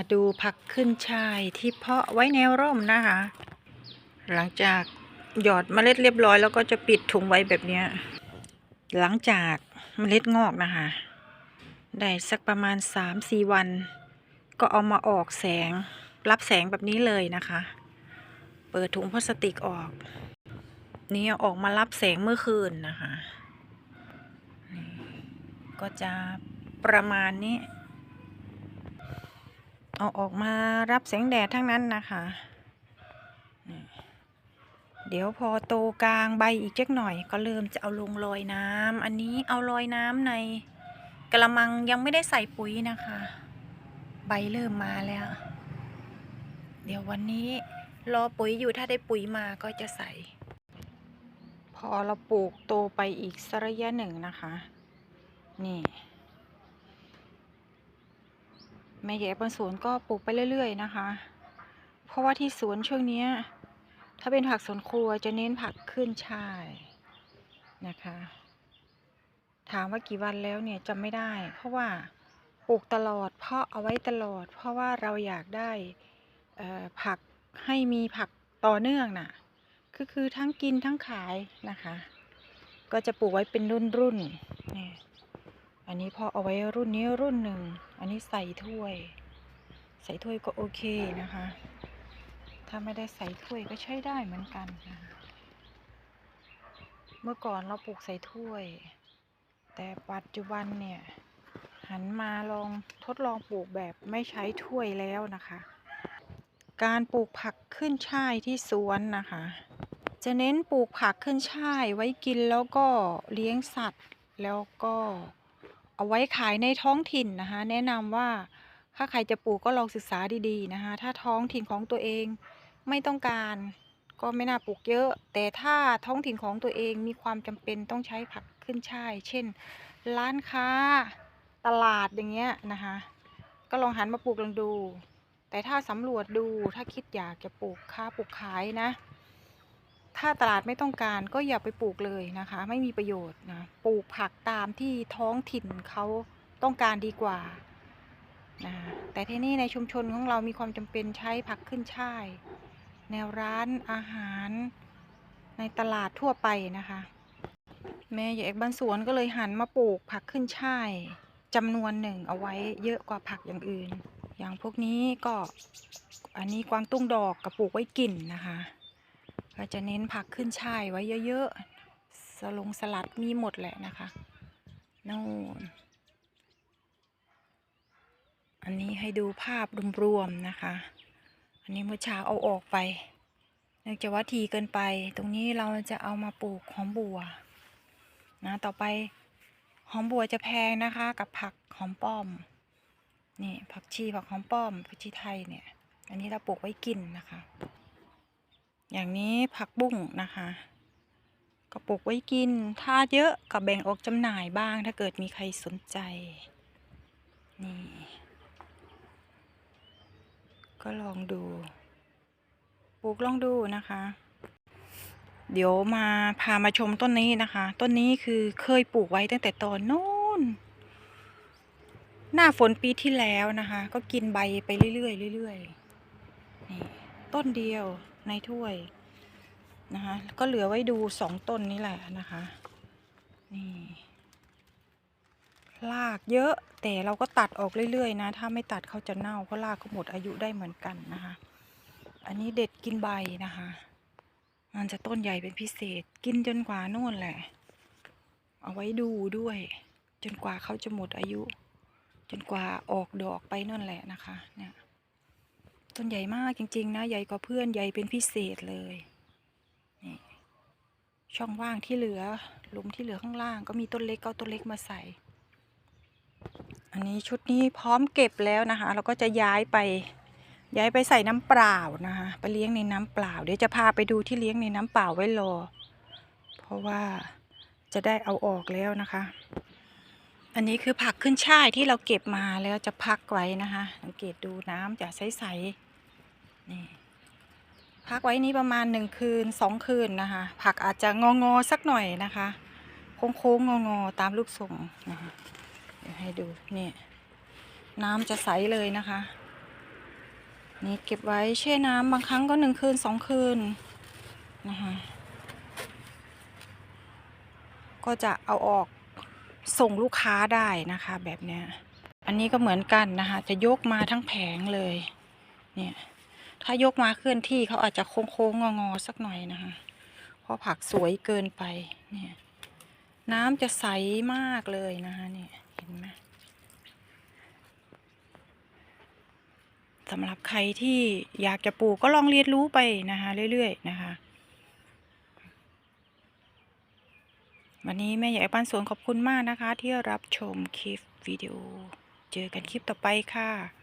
มาดูผักขึ้นช่ายที่เพาะไว้ในร่มนะคะ หลังจากหยอดเมล็ดเรียบร้อยแล้วก็จะปิดถุงไว้แบบนี้ หลังจากเมล็ดงอกนะคะ ได้สักประมาณ 3-4 วัน ก็เอามาออกแสง รับแสงแบบนี้เลยนะคะ เปิดถุงพลาสติกออก นี่ออกมารับแสงเมื่อคืนนะคะ ก็จะประมาณนี้ เอาออกมารับแสงแดดทั้งนั้นนะคะเดี๋ยวพอโตกลางใบอีกจักหน่อย ก็เริ่มจะเอาลงลอยน้ำอันนี้เอาลอยน้ำในกระมังยังไม่ได้ใส่ปุ๋ยนะคะ ใบเริ่มมาแล้ว เดี๋ยววันนี้รอปุ๋ยอยู่ถ้าได้ปุ๋ยมาก็จะใส่ พอเราปลูกโตไปอีกสักระยะหนึ่งนะคะ นี่ แม่แย่บนสวนก็ปลูกไปเรื่อยๆนะคะ เพราะว่าที่สวนช่วงนี้ถ้าเป็นผักสวนครัวจะเน้นผักขึ้นช่ายนะคะ ถามว่ากี่วันแล้วเนี่ยจำไม่ได้ เพราะว่าปลูกตลอด เพาะเอาไว้ตลอด เพราะว่าเราอยากได้ผักให้มีผักต่อเนื่องน่ะคือคือทั้งกินทั้งขายนะคะ ก็จะปลูกไว้เป็นรุ่นรุ่นๆนี่ อันนี้พอเอาไว้รุ่นนี้รุ่นหนึ่ง อันนี้ใส่ถ้วย ใส่ถ้วยก็โอเคนะคะ ถ้าไม่ได้ใส่ถ้วยก็ใช้ได้เหมือนกันนะเมื่อก่อนเราปลูกใส่ถ้วย แต่ปัจจุบันเนี่ยหันมาลองทดลองปลูกแบบไม่ใช้ถ้วยแล้วนะคะ การปลูกผักขึ้นช่ายที่สวนนะคะ จะเน้นปลูกผักขึ้นช่ายไว้กินแล้วก็เลี้ยงสัตว์ แล้วก็ เอาไว้ขายในท้องถิ่นนะคะ แนะนำว่าถ้าใครจะปลูกก็ลองศึกษาดีๆนะคะ ถ้าท้องถิ่นของตัวเองไม่ต้องการก็ไม่น่าปลูกเยอะ แต่ถ้าท้องถิ่นของตัวเองมีความจำเป็นต้องใช้ผักขึ้นช่าย เช่น ร้านค้าตลาดอย่างเงี้ยนะคะ ก็ลองหันมาปลูกลองดู แต่ถ้าสำรวจดูถ้าคิดอยากจะปลูกค้าปลูกขายนะ ถ้าตลาดไม่ต้องการก็อย่าไปปลูกเลยนะคะ ไม่มีประโยชน์นะปลูกผักตามที่ท้องถิ่นเขาต้องการดีกว่านะแต่ที่นี่ในชุมชนของเรามีความจำเป็นใช้ผักขึ้นช่าย แนวร้านอาหารในตลาดทั่วไปนะคะ แม่ใหญ่เอกบ้านสวนก็เลยหันมาปลูกผักขึ้นช่ายจำนวนหนึ่งเอาไว้เยอะกว่าผักอย่างอื่น อย่างพวกนี้ก็อันนี้กวางตุ้งดอกกับปลูกไว้กินนะคะ ก็จะเน้นผักขึ้นช่ายไว้เยอะๆ สลงสลัดมีหมดแหละนะคะนู่นอันนี้ให้ดูภาพรวมๆนะคะ อันนี้เมื่อเช้าเอาออกไป เนื่องจากว่าทีเกินไป ตรงนี้เราจะเอามาปลูกหอมบัวนะต่อไปหอมบัวจะแพงนะคะ กับผักหอมป้อม นี่ผักชีผักหอมป้อมผักชีไทยเนี่ย อันนี้เราปลูกไว้กินนะคะ อย่างนี้ผักบุ้งนะคะก็ปลูกไว้กิน ถ้าเยอะก็แบ่งออกจำหน่ายบ้าง ถ้าเกิดมีใครสนใจ นี่ ก็ลองดู ปลูกลองดูนะคะ เดี๋ยวมาพามาชมต้นนี้นะคะ ต้นนี้คือเคยปลูกไว้ตั้งแต่ตอนโน้น หน้าฝนปีที่แล้วนะคะ ก็กินใบไปเรื่อยๆเรื่อยๆ นี่ ต้นเดียว ในถ้วยนะคะก็เหลือไว้ดูสองต้นนี้แหละนะคะนี่รากเยอะแต่เราก็ตัดออกเรื่อยๆนะ ถ้าไม่ตัดเขาจะเน่าเพราะรากเขาหมดอายุได้เหมือนกันนะคะ อันนี้เด็ดกินใบนะคะ มันจะต้นใหญ่เป็นพิเศษกินจนกว่าโน่นแหละ เอาไว้ดูด้วย จนกว่าเขาจะหมดอายุ จนกว่าออกดอกไปนั่นแหละนะคะ เนี่ย ต้นใหญ่มากจริง ๆ นะ ใหญ่กว่าเพื่อนใหญ่เป็นพิเศษเลยนี่ช่องว่างที่เหลือหลุมที่เหลือข้างล่าง ก็มีต้นเล็กก็เอาต้นเล็กมาใส่ อันนี้ชุดนี้พร้อมเก็บแล้วนะคะ เราก็จะย้ายไป ย้ายไปใส่น้ำเปล่านะคะไปเลี้ยงในน้ำเปล่า เดี๋ยวจะพาไปดูที่เลี้ยงในน้ำเปล่าไว้รอ เพราะว่าจะได้เอาออกแล้วนะคะ อันนี้คือผักขึ้นช่ายที่เราเก็บมาแล้วจะพักไว้นะคะ สังเกตดูน้ำจะใสๆ นี่พักไว้นี้ประมาณหนึ่งคืนสองคืนนะคะ ผักอาจจะงองอสักหน่อยนะคะ โค้งๆงงอๆตามลูกทรงนะคะเดี๋ยวให้ดูนี่น้ำจะใสเลยนะคะ นี่เก็บไว้แช่น้ำบางครั้งก็หนึ่งคืนสองคืนนะคะก็จะเอาออกส่งลูกค้าได้นะคะแบบเนี้ย อันนี้ก็เหมือนกันนะคะ จะยกมาทั้งแผงเลย เนี่ย ถ้ายกมาเคลื่อนที่เขาอาจจะโค้งๆงอๆสักหน่อยนะคะ เพราะผักสวยเกินไปเนี่ยน้ำจะใสมากเลยนะคะเนี่ยเห็นไหมสำหรับใครที่อยากจะปลูกก็ลองเรียนรู้ไปนะคะเรื่อยๆนะคะ วันนี้แม่ใหญ่บ้านสวนขอบคุณมากนะคะ ที่รับชมคลิปวิดีโอ เจอกันคลิปต่อไปค่ะ